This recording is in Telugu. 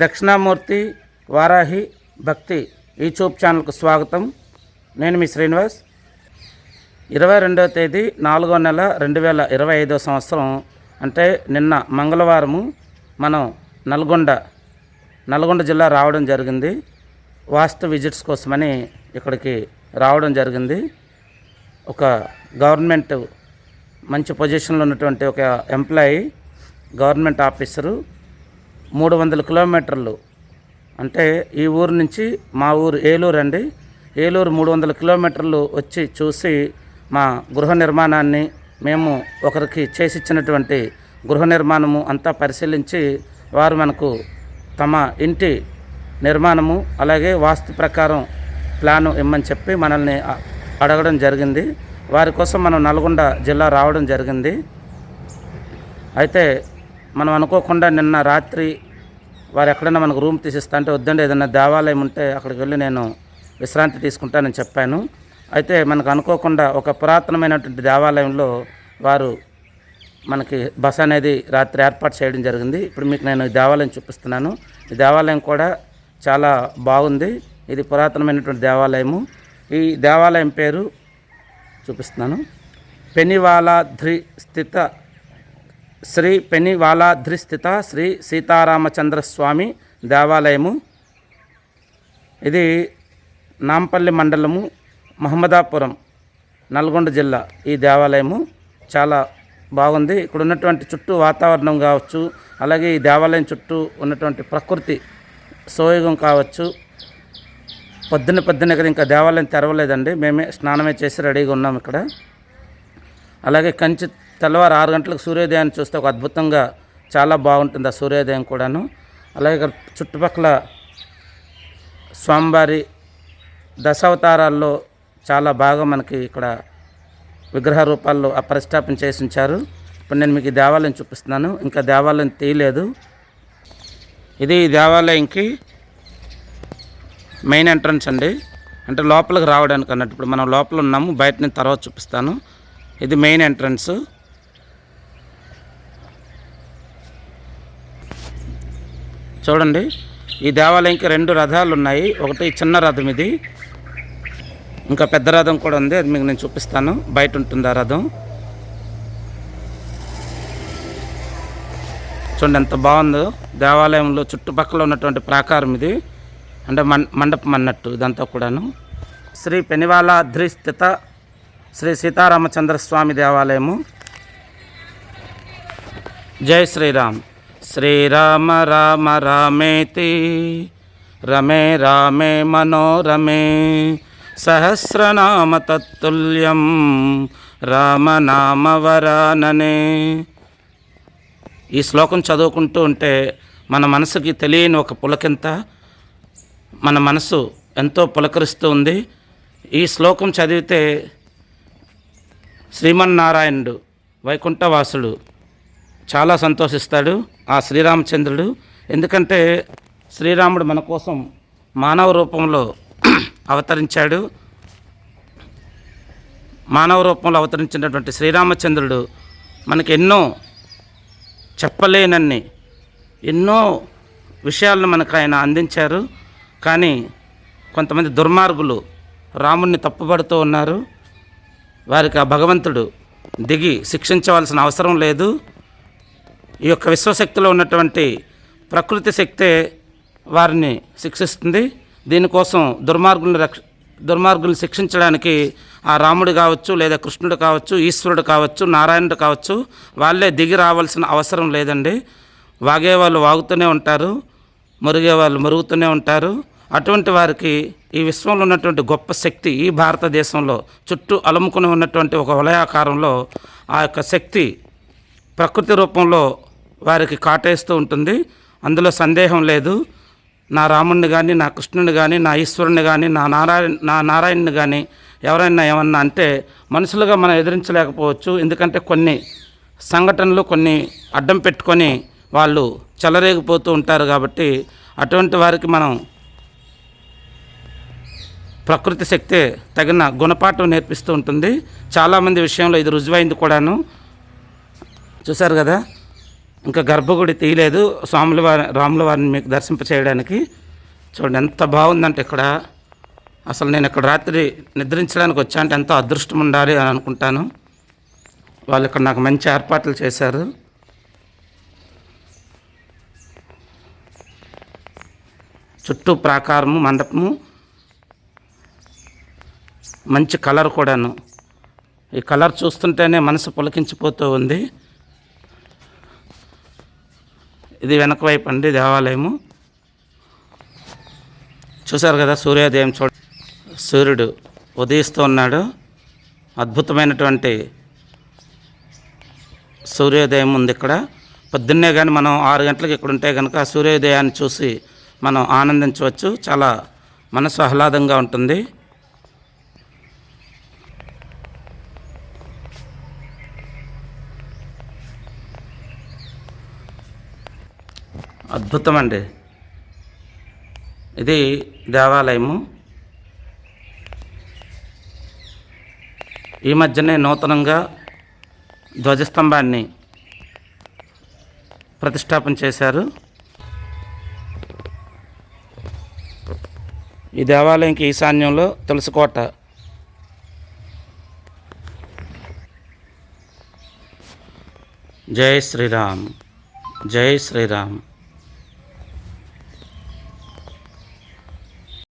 దక్షిణామూర్తి వారాహి భక్తి యూట్యూబ్ ఛానల్కు స్వాగతం. నేను మీ శ్రీనివాస్. ఇరవై రెండవ తేదీ నాలుగో నెల రెండు వేల ఇరవై ఐదో సంవత్సరం. అంటే నిన్న మంగళవారము మనం నల్గొండ నల్గొండ జిల్లా రావడం జరిగింది. వాస్తు విజిట్స్ కోసమని ఇక్కడికి రావడం జరిగింది. ఒక గవర్నమెంట్ మంచి పొజిషన్లో ఉన్నటువంటి ఒక ఎంప్లాయీ గవర్నమెంట్ ఆఫీసరు మూడు వందల కిలోమీటర్లు. అంటే ఈ ఊరు నుంచి మా ఊరు ఏలూరు అండి. ఏలూరు మూడు వందల కిలోమీటర్లు వచ్చి చూసి మా గృహ నిర్మాణాన్ని మేము ఒకరికి చేసిచ్చినటువంటి గృహ నిర్మాణము అంతా పరిశీలించి వారు మనకు తమ ఇంటి నిర్మాణము అలాగే వాస్తు ప్రకారం ప్లాను ఇమ్మని చెప్పి మనల్ని అడగడం జరిగింది. వారి కోసం మనం నల్గొండ జిల్లా రావడం జరిగింది. అయితే మనం అనుకోకుండా నిన్న రాత్రి వారు ఎక్కడైనా మనకు రూమ్ తీసిస్తా అంటే వద్దండి ఏదైనా దేవాలయం ఉంటే అక్కడికి వెళ్ళి నేను విశ్రాంతి తీసుకుంటానని చెప్పాను. అయితే మనకు అనుకోకుండా ఒక పురాతనమైనటువంటి దేవాలయంలో వారు మనకి బస అనేది రాత్రి ఏర్పాటు చేయడం జరిగింది. ఇప్పుడు మీకు నేను ఈ దేవాలయం చూపిస్తున్నాను. ఈ దేవాలయం కూడా చాలా బాగుంది. ఇది పురాతనమైనటువంటి దేవాలయము. ఈ దేవాలయం పేరు చూపిస్తున్నాను. పెనివాలాధ్రి స్థిత శ్రీ పెనివాలాద్రి స్థిత శ్రీ సీతారామచంద్ర స్వామి దేవాలయము. ఇది నాంపల్లి మండలము మహమ్మదాపురం నల్గొండ జిల్లా. ఈ దేవాలయము చాలా బాగుంది. ఇక్కడ ఉన్నటువంటి చుట్టూ వాతావరణం కావచ్చు అలాగే ఈ దేవాలయం చుట్టూ ఉన్నటువంటి ప్రకృతి సోయగం కావచ్చు. పొద్దున్న పొద్దున్న ఇక్కడ ఇంకా దేవాలయం తెరవలేదండి. మేమే స్నానమే చేసి రెడీగా ఉన్నాం ఇక్కడ. అలాగే కంచి తెల్లవారు ఆరు గంటలకు సూర్యోదయాన్ని చూస్తే ఒక అద్భుతంగా చాలా బాగుంటుంది ఆ సూర్యోదయం కూడాను. అలాగే ఇక్కడ చుట్టుపక్కల స్వామివారి దశావతారాల్లో చాలా బాగా మనకి ఇక్కడ విగ్రహ రూపాల్లో ఆ ప్రతిష్టాపన చేసి ఉంచారు ఇప్పుడు నేను మీకు దేవాలయం చూపిస్తున్నాను. ఇంకా దేవాలయం తీయలేదు. ఇది దేవాలయంకి మెయిన్ ఎంట్రన్స్ అండి. అంటే లోపలికి రావడానికి అన్నట్టు ఇప్పుడు మనం లోపల ఉన్నాము. బయట నేను తర్వాత చూపిస్తాను. ఇది మెయిన్ ఎంట్రన్స్. చూడండి. ఈ దేవాలయంకి రెండు రథాలు ఉన్నాయి. ఒకటి చిన్న రథం ఇది. ఇంకా పెద్ద రథం కూడా ఉంది. అది మీకు నేను చూపిస్తాను. బయట ఉంటుంది ఆ రథం. చూడండి ఎంత బాగుందో. దేవాలయంలో చుట్టుపక్కల ఉన్నటువంటి ప్రాకారం ఇది. అంటే మండపం అన్నట్టు ఇదంతా కూడాను. శ్రీ పెనివాలాద్రి స్థిత శ్రీ సీతారామచంద్ర స్వామి దేవాలయము. జై శ్రీరామ్. శ్రీరామ రామ రామేతి. రమే రామే మనోరమే. సహస్రనామ తత్తుల్యం రామనామ ఈ శ్లోకం చదువుకుంటూ ఉంటే మన మనసుకి తెలియని ఒక పులకింత మన మనసు ఎంతో పులకరిస్తూ ఉంది. ఈ శ్లోకం చదివితే శ్రీమన్నారాయణుడు వైకుంఠవాసుడు చాలా సంతోషిస్తాడు ఆ శ్రీరామచంద్రుడు. ఎందుకంటే శ్రీరాముడు మన కోసం మానవ రూపంలో అవతరించాడు. మానవ రూపంలో అవతరించినటువంటి శ్రీరామచంద్రుడు మనకి ఎన్నో చెప్పలేనన్ని ఎన్నో విషయాలను మనకు ఆయన అందించారు. కానీ కొంతమంది దుర్మార్గులు రాముణ్ణి తప్పుపడుతూ ఉన్నారు. వారికి ఆ భగవంతుడు దిగి శిక్షించవలసిన అవసరం లేదు. ఈ యొక్క విశ్వశక్తిలో ఉన్నటువంటి ప్రకృతి శక్తే వారిని శిక్షిస్తుంది. దీనికోసం దుర్మార్గులను రక్ష దుర్మార్గులను శిక్షించడానికి ఆ రాముడు కావచ్చు లేదా కృష్ణుడు కావచ్చు ఈశ్వరుడు కావచ్చు నారాయణుడు కావచ్చు వాళ్ళే దిగి రావాల్సిన అవసరం లేదండి. వాగే వాళ్ళు వాగుతూనే ఉంటారు మురిగే వాళ్ళు మురుగుతూనే ఉంటారు. అటువంటి వారికి ఈ విశ్వంలో ఉన్నటువంటి గొప్ప శక్తి ఈ భారతదేశంలో చుట్టూ అలుముకుని ఉన్నటువంటి ఒక వలయాకారంలో ఆ యొక్క శక్తి ప్రకృతి రూపంలో వారికి కాటేస్తూ ఉంటుంది. అందులో సందేహం లేదు. నా రాముణ్ణి కానీ నా కృష్ణుని కానీ నా ఈశ్వరుని కానీ నా నారాయణ నా నారాయణుని కానీ ఎవరైనా ఏమన్నా అంటే మనుషులుగా మనం ఎదిరించలేకపోవచ్చు. ఎందుకంటే కొన్ని సంఘటనలు కొన్ని అడ్డం పెట్టుకొని వాళ్ళు చెలరేగిపోతూ ఉంటారు కాబట్టి అటువంటి వారికి మనం ప్రకృతి శక్తే తగిన గుణపాఠం నేర్పిస్తూ ఉంటుంది. చాలామంది విషయంలో ఇది రుజువైంది కూడాను. చూశారు కదా? ఇంకా గర్భగుడి తీయలేదు. స్వాముల వారి రాముల వారిని మీకు దర్శింప చేయడానికి చూడండి ఎంత బాగుందంటే ఇక్కడ. అసలు నేను ఇక్కడ రాత్రి నిద్రించడానికి వచ్చా అంటే ఎంతో అదృష్టం ఉండాలి అని అనుకుంటాను. వాళ్ళు ఇక్కడ నాకు మంచి ఏర్పాట్లు చేశారు. చుట్టూ ప్రాకారము మండపము. మంచి కలర్ కూడాను. ఈ కలర్ చూస్తుంటేనే మనసు పులకించిపోతూ ఉంది. ఇది వెనక వైపు అండి దేవాలయము. చూశారు కదా సూర్యోదయం చూడ సూర్యుడు ఉదయిస్తూ ఉన్నాడు. అద్భుతమైనటువంటి సూర్యోదయం ఉంది ఇక్కడ. పొద్దున్నే కానీ మనం ఆరు గంటలకు ఇక్కడ ఉంటే కనుక ఆ సూర్యోదయాన్ని చూసి మనం ఆనందించవచ్చు. చాలా మనసు ఆహ్లాదంగా ఉంటుంది. అద్భుతం అండి ఇది దేవాలయము. ఈ మధ్యనే నూతనంగా ధ్వజస్తంభాన్ని ప్రతిష్టాపన చేశారు. ఈ దేవాలయంకి ఈశాన్యంలో తులసికోట జై శ్రీరామ్. జై శ్రీరామ్.